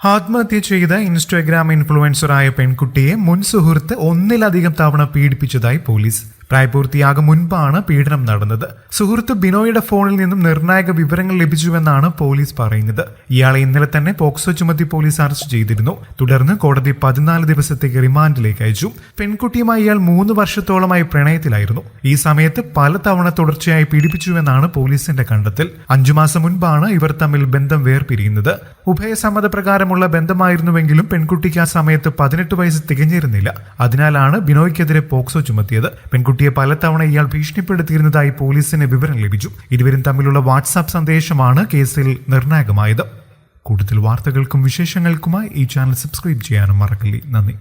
ആത്മഹത്യ ചെയ്ത ഇൻസ്റ്റാഗ്രാം ഇൻഫ്ലുവൻസറായ പെൺകുട്ടിയെ മുൻ സുഹൃത്ത് ഒന്നിലധികം തവണ പീഡിപ്പിച്ചതായി പോലീസ്. പ്രായപൂർത്തിയാകും മുൻപാണ് പീഡനം നടന്നത്. സുഹൃത്ത് ബിനോയുടെ ഫോണിൽ നിന്നും നിർണായക വിവരങ്ങൾ ലഭിച്ചുവെന്നാണ് പോലീസ് പറയുന്നത്. ഇയാളെ ഇന്നലെ തന്നെ പോക്സോ ചുമത്തി പോലീസ് അറസ്റ്റ് ചെയ്തിരുന്നു. തുടർന്ന് കോടതി പതിനാല് ദിവസത്തേക്ക് റിമാൻഡിലേക്ക് അയച്ചു. പെൺകുട്ടിയുമായി ഇയാൾ മൂന്ന് വർഷത്തോളമായി പ്രണയത്തിലായിരുന്നു. ഈ സമയത്ത് പലതവണ തുടർച്ചയായി പീഡിപ്പിച്ചുവെന്നാണ് പോലീസിന്റെ കണ്ടെത്തൽ. അഞ്ചു മാസം മുൻപാണ് ഇവർ തമ്മിൽ ബന്ധം വേർപിരിയുന്നത്. ഉഭയസമ്മതപ്രകാരമുള്ള ബന്ധമായിരുന്നുവെങ്കിലും പെൺകുട്ടിക്ക് ആ സമയത്ത് പതിനെട്ട് വയസ്സ് തികഞ്ഞിരുന്നില്ല. അതിനാലാണ് ബിനോയ്ക്കെതിരെ പോക്സോ ചുമത്തിയത്. പെൺകുട്ടിയെ പലതവണ ഇയാൾ ഭീഷണിപ്പെടുത്തിയിരുന്നതായി പോലീസിന് വിവരം ലഭിച്ചു. ഇരുവരും തമ്മിലുള്ള വാട്സാപ്പ് സന്ദേശമാണ് കേസിൽ നിർണായകമായത്. കൂടുതൽ വാർത്തകൾക്കും വിശേഷങ്ങൾക്കുമായി ഈ ചാനൽ സബ്സ്ക്രൈബ് ചെയ്യാനും മറക്കല്ലേ. നന്ദി.